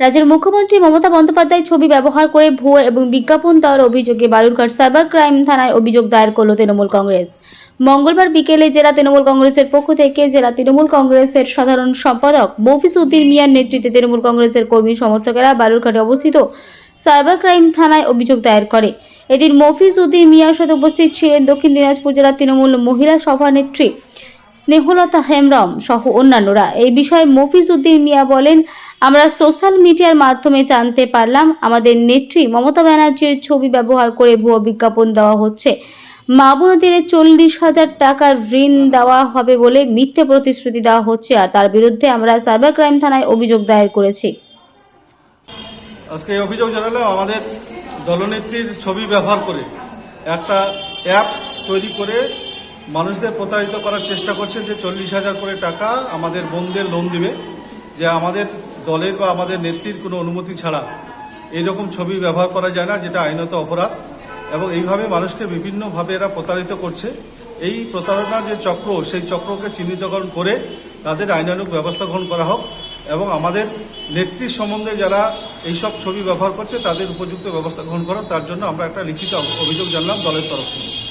রাজ্যের মুখ্যমন্ত্রী মমতা বন্দ্যোপাধ্যায় ছবি ব্যবহার করে ভুয়ো এবং বিজ্ঞাপন দেওয়ার অভিযোগে বালুরঘাট সাইবার ক্রাইম থানায় অভিযোগ দায়ের করল তৃণমূল কংগ্রেস। মঙ্গলবার বিকেলে জেলা তৃণমূল কংগ্রেসের পক্ষ থেকে জেলা তৃণমূল কংগ্রেসের সাধারণ সম্পাদক মফিস উদ্দিন মিয়ার নেতৃত্বে তৃণমূল কংগ্রেসের কর্মী সমর্থকেরা বালুরঘাটে অবস্থিত সাইবার ক্রাইম থানায় অভিযোগ দায়ের করে। এদিন মফিজ উদ্দিন মিয়ার সাথে উপস্থিত ছিলেন দক্ষিণ দিনাজপুর জেলার তৃণমূল মহিলা সভানেত্রী স্নেহলতা হেমব্রম সহ অন্যান্যরা। এই বিষয়ে মফিজ উদ্দিন মিয়া বলেন আমরা সোশ্যাল মিডিয়ার মাধ্যমে জানতে পারলাম, আমাদের নেত্রী মমতা ব্যানার্জির ছবি ব্যবহার করে ভুয়ো বিজ্ঞাপন দেওয়া হচ্ছে। মা বোনদের চল্লিশ হাজার টাকার ঋণ দেওয়া হবে বলে মিথ্যে প্রতিশ্রুতি দেওয়া হচ্ছে আর তার বিরুদ্ধে আমরা সাইবার ক্রাইম থানায় অভিযোগ দায়ের করেছি। আজকে এই অভিযোগ জানালে আমাদের দলনেত্রীর ছবি ব্যবহার করে একটা অ্যাপস তৈরি করে মানুষদের প্রতারিত করার চেষ্টা করছে যে চল্লিশ হাজার করে টাকা আমাদের বোনদের লোন দিবে, যে আমাদের দলের বা আমাদের নেত্রীর কোনো অনুমতি ছাড়া এইরকম ছবি ব্যবহার করা যায় না, যেটা আইনত অপরাধ। এবং এইভাবে মানুষকে বিভিন্নভাবে এরা প্রতারিত করছে। এই প্রতারণার যে চক্র, সেই চক্রকে চিহ্নিতকরণ করে তাদের আইনানুগ ব্যবস্থা গ্রহণ করা হোক। এবং আমাদের নেত্রীর সম্বন্ধে যারা এইসব ছবি ব্যবহার করছে, তাদের উপযুক্ত ব্যবস্থা গ্রহণ করা। তার জন্য আমরা একটা লিখিত অভিযোগ জানলাম দলের তরফ থেকে।